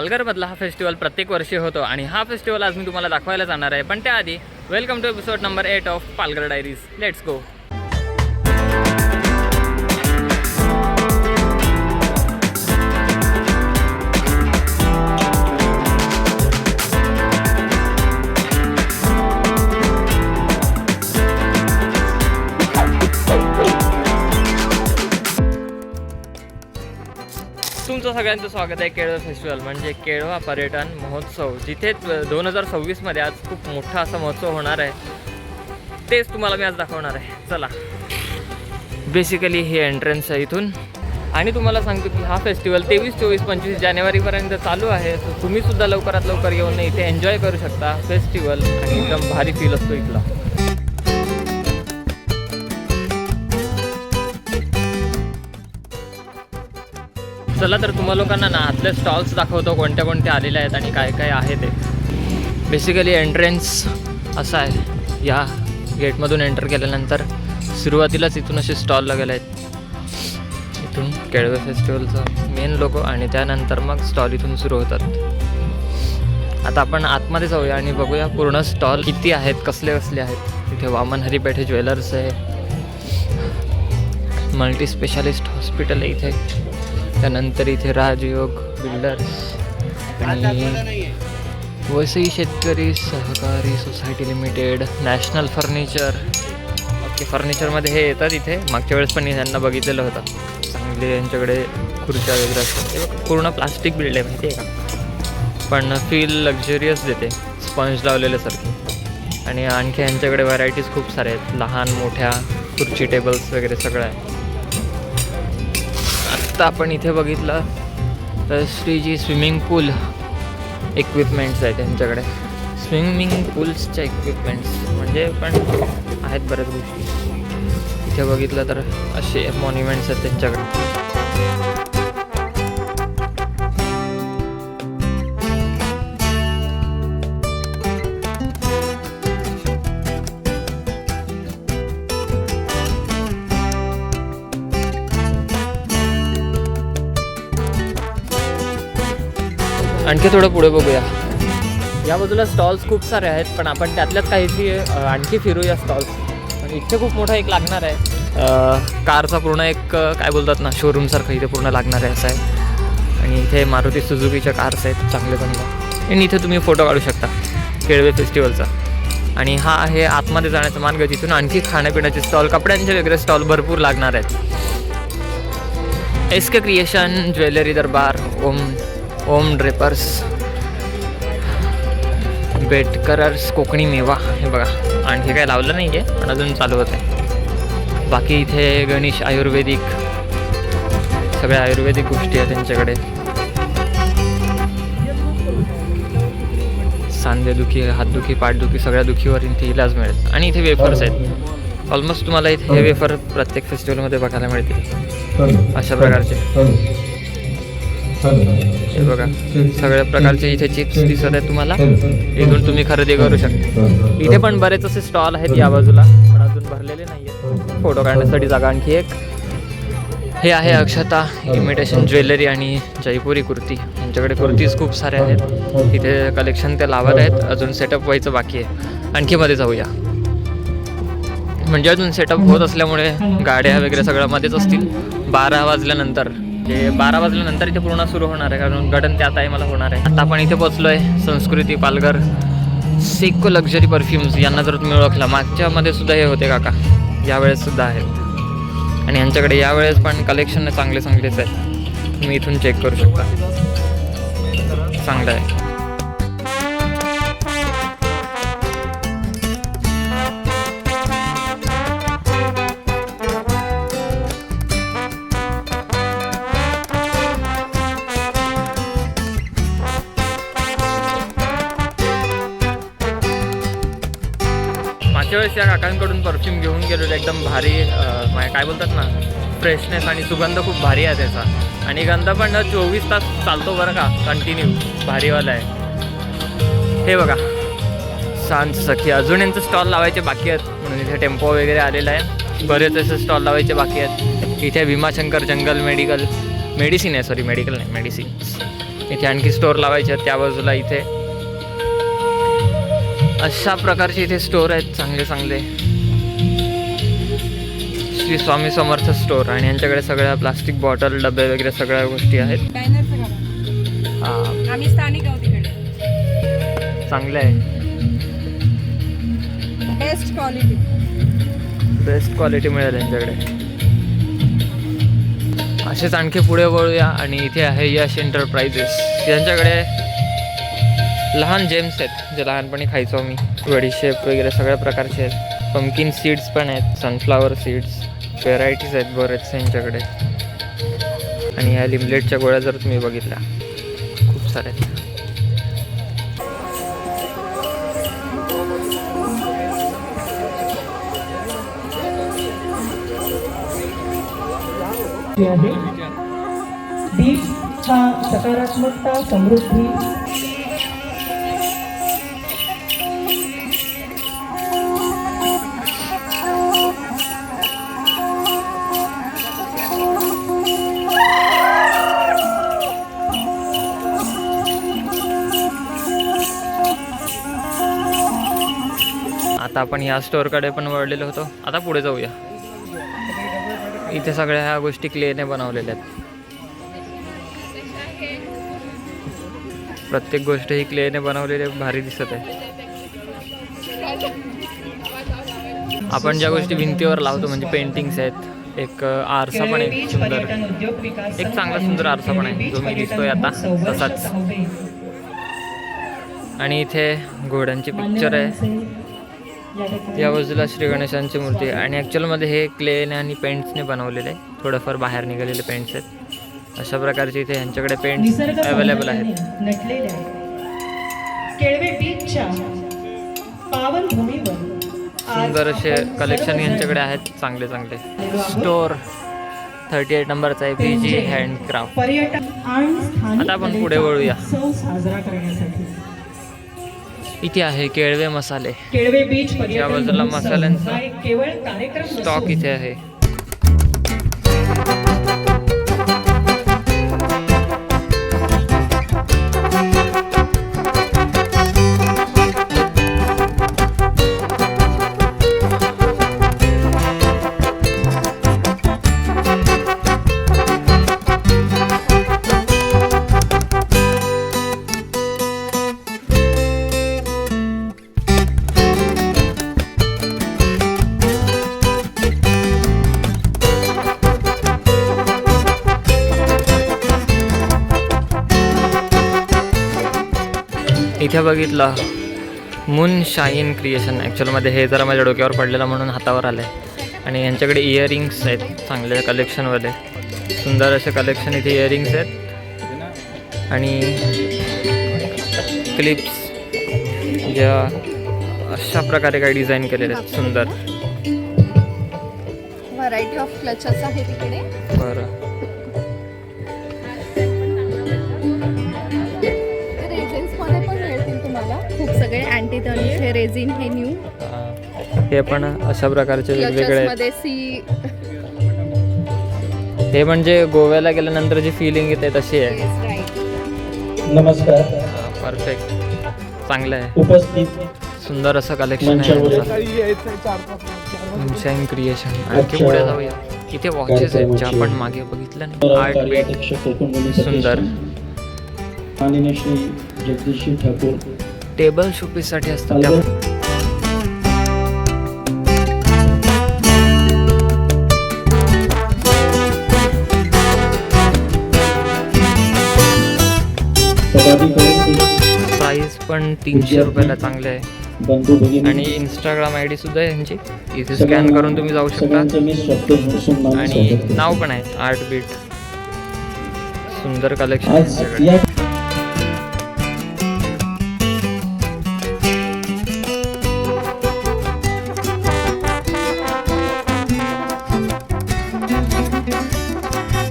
पालघरमधला हा फेस्टिवल प्रत्येक वर्षी होतो आणि हा फेस्टिवल आज मी तुम्हाला दाखवायला जाणार आहे. पण त्याआधी welcome to episode number eight of Palghar diaries let's go तुमचं सगळ्यांचं स्वागत आहे केळवा फेस्टिवल म्हणजे केळवा पर्यटन महोत्सव जिथे दोन हजार सव्वीसमध्ये आज खूप मोठा असा महोत्सव होणार आहे. तेच तुम्हाला मी आज दाखवणार आहे. चला. बेसिकली हे एंट्रन्स आहे इथून. आणि तुम्हाला सांगतो की हा फेस्टिवल तेवीस चोवीस पंचवीस जानेवारीपर्यंत चालू आहे. तर तुम्हीसुद्धा लवकरात लवकर येऊन इथे एन्जॉय करू शकता फेस्टिवल आणि एकदम भारी फील असतो इथला. चला तर तुम्हा लोकांना ना आतले स्टॉल्स दाखवतो कोणत्या कोणत्या आलेले आहेत आणि काय काय आहे ते. बेसिकली एंट्रन्स असा आहे. या गेटमधून एंटर केल्यानंतर सुरुवातीलाच इथून असे स्टॉल लागले आहेत. इथून केळवे फेस्टिवलचं मेन लोक आणि त्यानंतर मग स्टॉल इथून सुरू होतात. आता आपण आतमध्ये जाऊया आणि बघूया पूर्ण स्टॉल किती आहेत कसले कसले आहेत. इथे वामन हरिपेठे ज्वेलर्स आहे. मल्टी स्पेशालिस्ट हॉस्पिटल आहे इथे. त्यानंतर इथे राजयोग बिल्डर्स आणि वसई शेतकरी सहकारी society limited national furniture okay फर्निचरमध्ये हे येतात इथे. मागच्या वेळेस पण यांना बघितलेलं होतं. चांगले यांच्याकडे खुर्च्या वगैरे असतात. ते पूर्ण प्लास्टिक बिल्ड आहे माहिती आहे का? पण फील लक्झरियस देते. स्पंज लावलेल्यासारखी आणि आणखी यांच्याकडे व्हरायटीज खूप साऱ्या आहेत. लहान मोठ्या खुर्ची टेबल्स वगैरे सगळं आहे. आत्ता आपण इथे बघितलं तर श्रीजी स्विमिंग पूल इक्विपमेंट्स आहेत त्यांच्याकडे. स्विमिंग पूल्सच्या इक्विपमेंट्स म्हणजे पण आहेत बऱ्याच गोष्टी. इथे बघितलं तर असे मॉन्युमेंट्स आहेत त्यांच्याकडे. आणखी थोडं पुढे बघूया. या बाजूला स्टॉल्स खूप सारे आहेत पण आपण त्यातल्याच काहीची आणखी फिरूया स्टॉल्स आणि इथे खूप मोठा एक लागणार आहे. कारचा पूर्ण एक काय बोलतात ना शोरूमसारखं इथे पूर्ण लागणार आहे असं आहे. आणि इथे मारुती सुजुकीच्या कार्स आहेत चांगले चांगले आणि इथे तुम्ही फोटो काढू शकता केळवे फेस्टिवलचा आणि हा आहे आतमध्ये जाण्याचा मार्ग तिथून आणखी खाण्यापिण्याचे स्टॉल कपड्यांचे वगैरे स्टॉल भरपूर लागणार आहेत. S K creation jewellery Darbar Om. Om drapers बेटकरर्स Kokani Mewa. हे बघा आणखी काय लावलं नाही आहे पण अजून चालू होत आहे. बाकी इथे गणेश आयुर्वेदिक सगळ्या आयुर्वेदिक गोष्टी आहेत त्यांच्याकडे. सांधेदुखी हातदुखी पाठदुखी सगळ्या दुखीवर इथे इलाज मिळेल. आणि इथे वेफर्स आहेत. ऑलमोस्ट तुम्हाला इथे हे वेफर प्रत्येक फेस्टिवलमध्ये बघायला मिळतील. अशा प्रकारचे. हे बघा सगळ्या प्रकारचे इथे चिप्स दिसत आहेत तुम्हाला. इथून तुम्ही खरेदी करू शकता. इथे पण बरेच असे स्टॉल आहेत या बाजूला पण अजून भरलेले नाही आहेत फोटो काढण्यासाठी जागा आणखी एक. हे आहे अक्षता इमिटेशन ज्वेलरी आणि जयपुरी कुर्ती. यांच्याकडे कुर्तीज खूप साऱ्या आहेत. इथे कलेक्शन ते लावत आहेत. अजून सेटअप व्हायचं बाकी आहे. आणखी मध्ये जाऊया. म्हणजे अजून सेटअप होत असल्यामुळे गाड्या वगैरे सगळं मध्येच असतील. बारा वाजल्यानंतर. म्हणजे बारा वाजल्यानंतर इथे पूर्ण सुरू होणार आहे कारण गडन त्या टायमाला होणार आहे. आता आपण इथे पोचलो आहे संस्कृती पालघर सेको लक्झरी परफ्युम्स यांना जर तुम्ही ओळखला मागच्यामध्ये सुद्धा हे होते काका. यावेळेस सुद्धा आहेत आणि यांच्याकडे यावेळेस पण कलेक्शन चांगले चांगलेच आहेत. तुम्ही इथून चेक करू शकता. चांगलं आहे. मागच्या वेळेस या काकांकडून परफ्यूम घेऊन गेलेलो एकदम भारी मा- म्हणजे काय बोलतात ना फ्रेशनेस आणि सुगंध खूप भारी आहे त्याचा. आणि गंध पण चोवीस तास चालतो बरं का कंटिन्यू भारीवाला आहे. हे बघा. सांज सखी अजून यांचं स्टॉल लावायचे बाकी आहेत. म्हणून इथे टेम्पो वगैरे आलेला आहे. बरेच असे स्टॉल लावायचे बाकी आहेत. इथे भीमाशंकर जंगल मेडिकल मेडिसिन आहे सॉरी मेडिकल नाही मेडिसिन इथे आणखी स्टोर लावायचे आहेत त्या बाजूला इथे. अशा प्रकारचे इथे स्टोर आहेत चांगले चांगले. श्री स्वामी समर्थ स्टोर आणि यांच्याकडे सगळ्या प्लास्टिक बॉटल डबे वगैरे सगळ्या गोष्टी आहेत. हा, चांगलं आहे. बेस्ट क्वालिटी बेस्ट क्वालिटी मिळेल यांच्याकडे. असेच आणखी पुढे वळूया आणि इथे आहे यश एंटरप्राइजेस यांच्याकडे लहान जेम्स आहेत जे लहानपणी खायचो मी बडीशेप वगैरे सगळ्या प्रकारचे आहेत. पंकिन सीड्स पण आहेत सनफ्लावर सीड्स व्हेरायटीज आहेत बरेचसे यांच्याकडे. आणि ह्या लिमलेटच्या गोळ्या जर तुम्ही बघितल्या खूप साऱ्या आहेत. दीप हा सकारात्मकता समृद्धी आता आपण या स्टोअरकडे पण वळलेलो होतो. आता पुढे जाऊया. इथे सगळ्या ह्या गोष्टी क्लेने बनवलेल्या आहेत. प्रत्येक गोष्ट ही क्लेने बनवलेली आहे, भारी दिसत आहे. आपण ज्या गोष्टी भिंतीवर लावतो म्हणजे पेंटिंग्स आहेत एक आरसा पण आहे सुंदर. एक चांगला सुंदर आरसा पण आहे, जो मी दिसतोय आता, तसाच. आणि इथे घोड्यांची पिक्चर आहे. या बाजूला श्री गणेशांची मूर्ती आणि ॲक्च्युअलमध्ये हे क्लेने आणि पेंट्सने बनवलेले आहे. थोडंफार बाहेर निघालेले पेंट्स आहेत. अशा प्रकारचे इथे यांच्याकडे पेंट्स अवेलेबल आहेत. सुंदर असे कलेक्शन यांच्याकडे आहेत. चांगले चांगले. स्टोर थर्टी एट नंबरचा आहे. पी जी हँडक्राफ्ट पर्यटन आता आपण पुढे वळूया. साजरा करण्यासाठी. इथे आहे केळवे मसाले. केळवे बीच या बाजूला मसाल्यांचा स्टॉक इथे आहे. इथे बघितलं. मून शाईन क्रिएशन ॲक्च्युअलमध्ये हे जरा माझ्या डोक्यावर पडलेलं म्हणून हातावर आलं आहे आणि यांच्याकडे इयरिंग्स आहेत चांगले कलेक्शनवाले सुंदर असे कलेक्शन इथे इयरिंग्स आहेत. आणि क्लिप्स ज्या अशा प्रकारे काही डिझाईन केलेले आहेत. सुंदर. व्हरायटी ऑफ क्लचेस आहे तिकडे. बरं. खूप सगळे अँटी हे रेझिन हे न्यू हां. पण अशा प्रकारचे वेगवेगळे मध्ये सी हे म्हणजे गोव्याला गेल्यानंतर जी फिलिंग येते तशी आहे. नमस्कार. परफेक्ट चांगलं आहे. उपस्थित. सुंदर असं कलेक्शन आहे मंचावर यांचं. शाईन क्रिएशन आणखी पुढे जाऊया. इथे वॉचेस आहेत ज्या आपण मागे बघितलं नाही. आर्ट बेट सुंदर. माननीय श्री ठाकूर. टेबल शोपीससाठी असतात त्या. प्राइस पण तीनशे रुपयाला चांगले आहे. आणि इंस्टाग्राम आय डी सुद्धा आहे यांची इथे स्कॅन करून तुम्ही जाऊ शकता. आणि. नाव पण आहे आर्ट बीट सुंदर कलेक्शन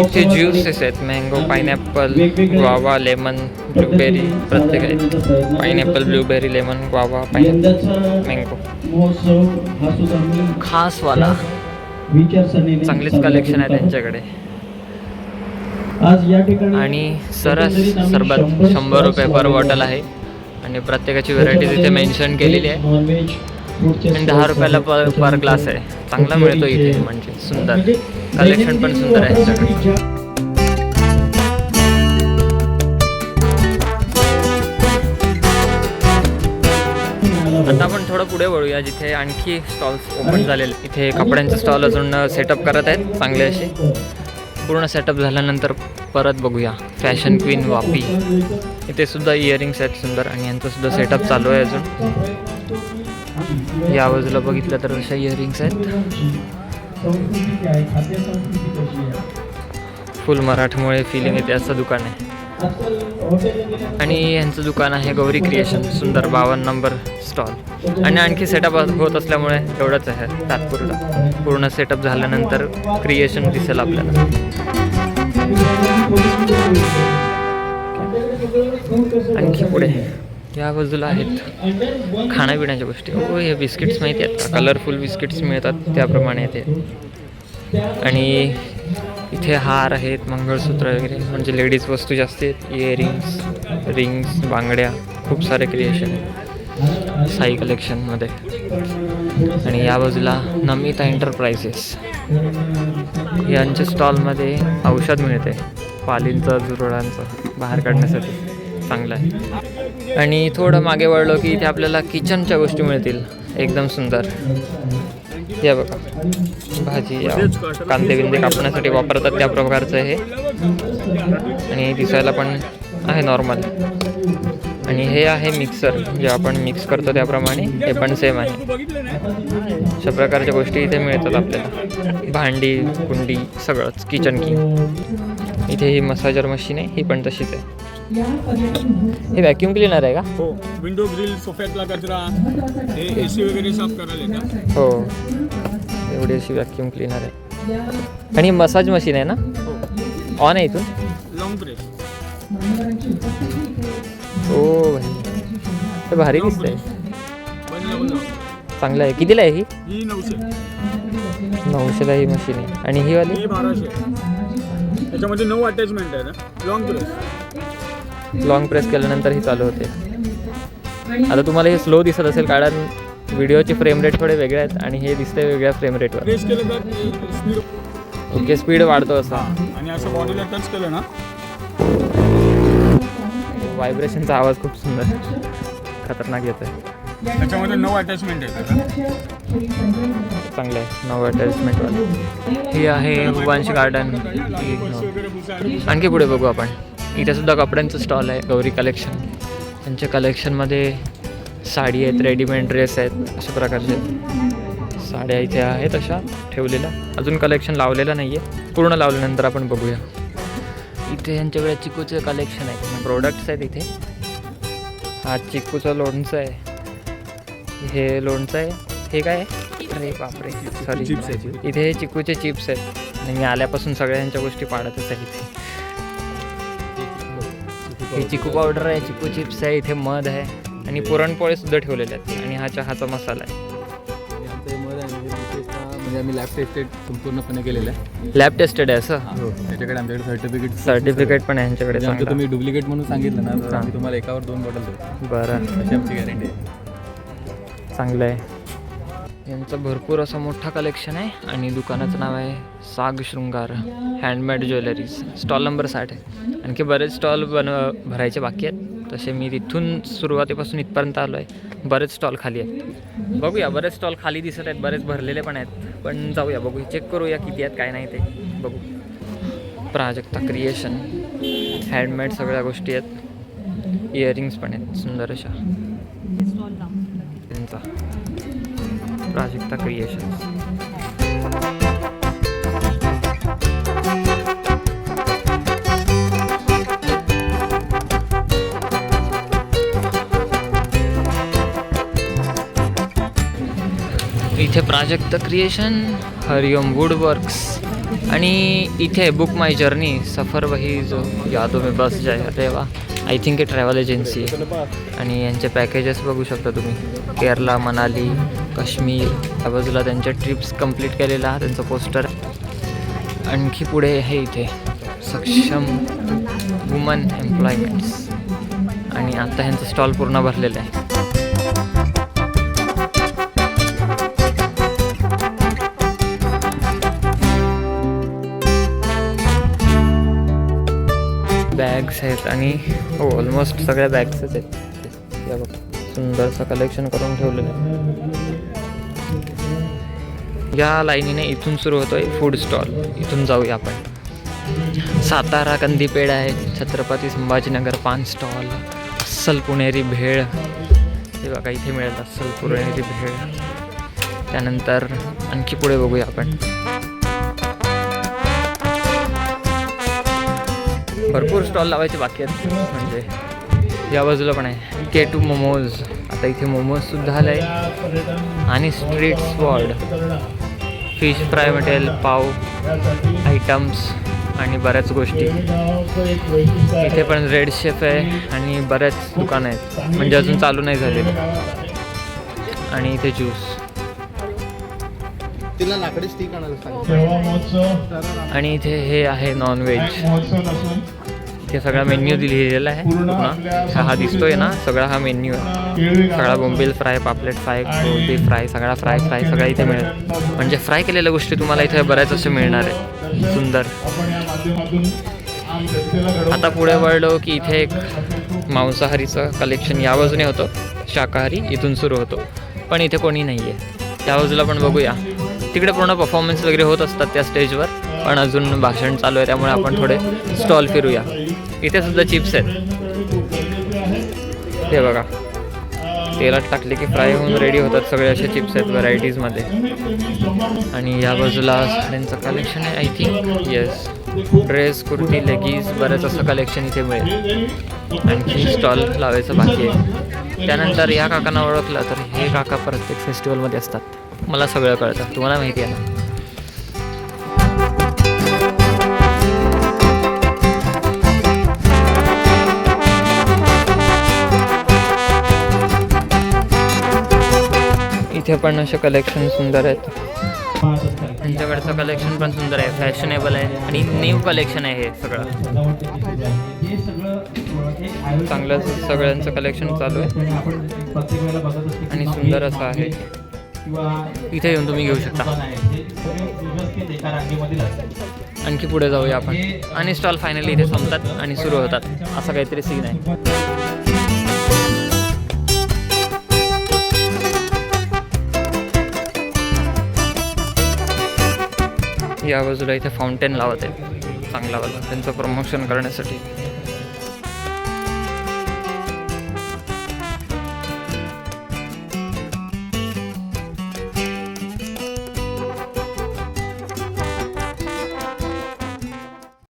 इथे ज्यूसेस आहेत mango pineapple guava lemon blueberry प्रत्येक आहेत. Pineapple blueberry lemon guava pineapple mango खासवाला. चांगलेच कलेक्शन आहे त्यांच्याकडे. आणि सरस सरबत शंभर रुपये पर बॉटल आहे. आणि प्रत्येकाची व्हरायटी तिथे मेन्शन केलेली आहे. आणि दहा रुपयाला पर पर ग्लास आहे. चांगला मिळतो इथे म्हणजे सुंदर. कलेक्शन पण सुंदर आहे आता आपण थोडं पुढे वळूया जिथे आणखी स्टॉल्स ओपन झालेले. इथे कपड्यांचे स्टॉल अजून सेटअप करत आहेत चांगले असे. पूर्ण सेटअप झाल्यानंतर परत बघूया. Fashion queen Vapi. इथे सुद्धा इयरिंग्स आहेत सुंदर आणि यांचं सुद्धा सेटअप चालू आहे अजून. या बाजूला बघितलं तर अशा इयरिंग्स आहेत. फुल मराठमोळे फिलिंग येते असं दुकान आहे. आणि यांचं दुकान आहे गौरी क्रिएशन सुंदर बावन्न नंबर स्टॉल आणि आणखी सेटअप होत असल्यामुळे एवढंच आहे तात्पुरला पूर्ण सेटअप झाल्यानंतर क्रिएशन दिसेल आपल्याला. आणखी पुढे. या बाजूला आहेत खाण्यापिण्याच्या गोष्टी. हो हे बिस्किट्स माहिती आहेत. का कलरफुल बिस्किट्स मिळतात त्याप्रमाणे ते. आणि इथे हार आहेत मंगळसूत्र वगैरे. म्हणजे लेडीज वस्तू जास्त आहेत. इयरिंग्स रिंग्स बांगड्या. खूप सारे क्रिएशन साई कलेक्शनमध्ये आणि या बाजूला नमिता एंटरप्राइजेस यांच्या स्टॉलमध्ये औषध मिळते. पालींचं जुरळांचं बाहेर काढण्यासाठी. चांगलं आहे. आणि थोडं मागे वळलो की इथे आपल्याला किचनच्या गोष्टी मिळतील. एकदम सुंदर. या बघा. भाजी या कांदे बिंदे कापण्यासाठी वापरतात त्या प्रकारचं हे. आणि दिसायला पण आहे नॉर्मल आणि हे आहे मिक्सर जे आपण मिक्स करतो त्याप्रमाणे हे पण सेम आहे. अशा प्रकारच्या गोष्टी इथे मिळतात आपल्याला. भांडी कुंडी सगळंच किचन की इथे ही मसाजर मशीन आहे ही पण तशीच आहे. हे व्हॅक्यूम क्लिनर आहे का? हो. विंडो ग्रिल सोफ्यातला कचरा. हे ए सी वगैरे साफ करायला येतात हो. एवढी अशी व्हॅक्यूम क्लिनर आहे. आणि मसाज मशीन आहे ना? ऑन आहे इथून? लॉंग प्रेस हो भाई. हे भारी बनला बनला. चांगलं आहे. कितीला आहे ही? ही नऊशे. नऊशेला ही मशीन आहे. आणि ही वाली? ही बाराशे. त्याच्यामध्ये नऊ अटॅचमेंट आहे ना? लॉंग प्रेस लॉंग प्रेस केल्यानंतर ही चालू होते. आता तुम्हाला हे स्लो दिसत असेल कारण व्हिडिओचे फ्रेम रेट थोडे वेगळे आहेत आणि हे दिसते वेगळ्या फ्रेम रेटवर ओके स्पीड वाढतो असा. आणि असं बॉडीला टच केलं ना? व्हायब्रेशनचा आवाज खूप सुंदर. खतरनाक येतो आहे त्याच्यामध्ये नऊ अटॅचमेंट आहे चांगलं आहे नऊ अटॅचमेंटवालं ही आहे हुबांश गार्डन आणखी पुढे बघू आपण. इथे सुद्धा कपड्यांचं स्टॉल आहे गौरी कलेक्शन त्यांच्या कलेक्शनमध्ये साडी आहेत रेडीमेड ड्रेस आहेत अशा प्रकारचे. साड्या इथे आहेत अशा ठेवलेल्या. अजून कलेक्शन लावलेलं नाही आहे पूर्ण लावल्यानंतर आपण बघूया. इथे यांच्याकडे चिकूचे कलेक्शन आहेत प्रोडक्ट्स आहेत इथे. हा चिकूचं लोणचं आहे. हे लोणचं आहे. हे काय आहे? अरे बापरे. सॉरी चिप्स आहे इथे हे चिकूचे चिप्स आहेत. आणि मी आल्यापासून सगळ्यांच्या गोष्टी पाडतच आहे इथे. हे चिकू पावडर आहे चिकू चिप्स आहे इथे मध आहे आणि पुरणपोळे सुद्धा ठेवलेले आहेत. आणि हा चहाचा मसाला आहे. म्हणजे म्हणजे आम्ही लॅब टेस्टेड संपूर्णपणे केलेलं आहे. लॅब टेस्टेड आहे असं? हो त्याच्याकडे आमच्याकडे सर्टिफिकेट सर्टिफिकेट पण आहे यांच्याकडे म्हणजे आमचं तुम्ही डुप्लिकेट म्हणून सांगितलं ना तर. आम्ही तुम्हाला एकावर दोन बॉटल देऊ. बरं. अशी आमची गॅरंटी आहे. चांगलं आहे. यांचं भरपूर असं मोठा कलेक्शन आहे आणि दुकानाचं नाव आहे साग शृंगार हँडमेड ज्वेलरीज स्टॉल नंबर साठ आहे. आणखी बरेच स्टॉल बन भरायचे बाकी आहेत. तसे मी तिथून सुरुवातीपासून इथपर्यंत आलो आहे. बरेच स्टॉल खाली आहेत. बघूया बरेच स्टॉल खाली दिसत आहेत बरेच भरलेले पण आहेत. पण जाऊया बघू चेक करूया किती आहेत काय नाही ते. बघू. प्राजक्ता क्रिएशन हँडमेड सगळ्या गोष्टी आहेत. इयरिंग्स पण आहेत सुंदर अशा. त्यांचा. प्राजक्ता Creations. इथे Prajakt creation Hariom wood works आणि इथे बुक माय जर्नी सफर वही जो यादो मी बस जाय अरे वा आय थिंक हे ट्रॅव्हल एजन्सी आहे आणि यांचे पॅकेजेस बघू शकता तुम्ही। केरला मनाली काश्मीर त्या बाजूला त्यांच्या ट्रिप्स कंप्लीट केलेला त्यांचं पोस्टर आणखी पुढे आहे इथे सक्षम वुमन एम्प्लॉयमेंट्स आणि आता ह्यांचं स्टॉल पूर्ण भरलेलं बॅग्स आहेत आणि हो ऑलमोस्ट सगळ्या बॅग्सच आहेत. या बघ सुंदरसं कलेक्शन करून ठेवलेलं आहे. या लाईनीने इथून सुरू होतोय फूड स्टॉल इथून जाऊया आपण. सातारा कंदीपेढ आहे छत्रपती संभाजीनगर पान स्टॉल अस्सल पुणेरी भेळ. हे बघा इथे मिळेल अस्सल पुणेरी भेळ. त्यानंतर आणखी पुढे बघूया आपण. भरपूर स्टॉल लावायचे बाकी आहेत. म्हणजे या बाजूला पण आहे. के टू मोमोज आता इथे मोमोज सुद्धा आलं आहे आणि स्ट्रीट स्पॉड फिश फ्राय मिळेल पाव आयटम्स आणि बऱ्याच गोष्टी. इथे पण रेड शेफ आहे आणि बऱ्याच दुकानं आहेत. म्हणजे अजून चालू नाही झाले आणि इथे ज्यूस तिला लाकडी स्टिक आणायला सांग तेव्हा महोत्सव आणि इथे हे आहे नॉनव्हेज इथे सगळा मेन्यू लिहिलेला आहे. पूर्ण हा हा दिसतोय ना सगळा हा मेन्यू. आहे सगळा बोंबील फ्राय पापलेट फ्राय कोळंबी फ्राय सगळा फ्राय फ्राय सगळा इथे मिळेल. म्हणजे फ्राय केलेल्या गोष्टी तुम्हाला इथे बऱ्याच असे मिळणार आहे सुंदर. आता पुढे वळलो की इथे एक मांसाहारीचं कलेक्शन या बाजूने होतं. शाकाहारी इथून सुरू होतो. पण इथे कोणी नाही आहे त्या बाजूला पण बघूया. तिकडे पूर्ण परफॉर्मन्स वगैरे होत असतात त्या स्टेजवर पण अजून भाषण चालू आहे त्यामुळे आपण थोडे स्टॉल फिरूया. इथे सुद्धा चिप्स आहेत. हे बघा. तेलात टाकले की फ्राय होऊन रेडी होतात सगळे असे चिप्स आहेत व्हरायटीजमध्ये आणि या बाजूला साड्यांचं कलेक्शन आहे I think yes dress kurti leggings बरंच असं कलेक्शन इथे मिळेल. आणखी स्टॉल लावायचं बाकी आहे. त्यानंतर या काकांना ओळखलं तर हे काका प्रत्येक फेस्टिवलमध्ये असतात. मला सगळं कळतं. तुम्हाला माहिती आहे ना? इथे पण असे कलेक्शन सुंदर आहेत. त्यांच्याकडचं कलेक्शन पण सुंदर आहे फॅशनेबल आहे आणि न्यू कलेक्शन आहे हे सगळं. चांगलं सगळ्यांचं कलेक्शन चालू आहे. आणि सुंदर असं आहे. इथे येऊन तुम्ही घेऊ शकता. हे आणखी पुढे जाऊया आपण. आणि स्टॉल फायनली इथे संपतात आणि सुरू होतात. असा काहीतरी सीन आहे. या बाजूला इथे फाउंटेन लावत आहे चांगला वाला. त्यांचं प्रमोशन करण्यासाठी.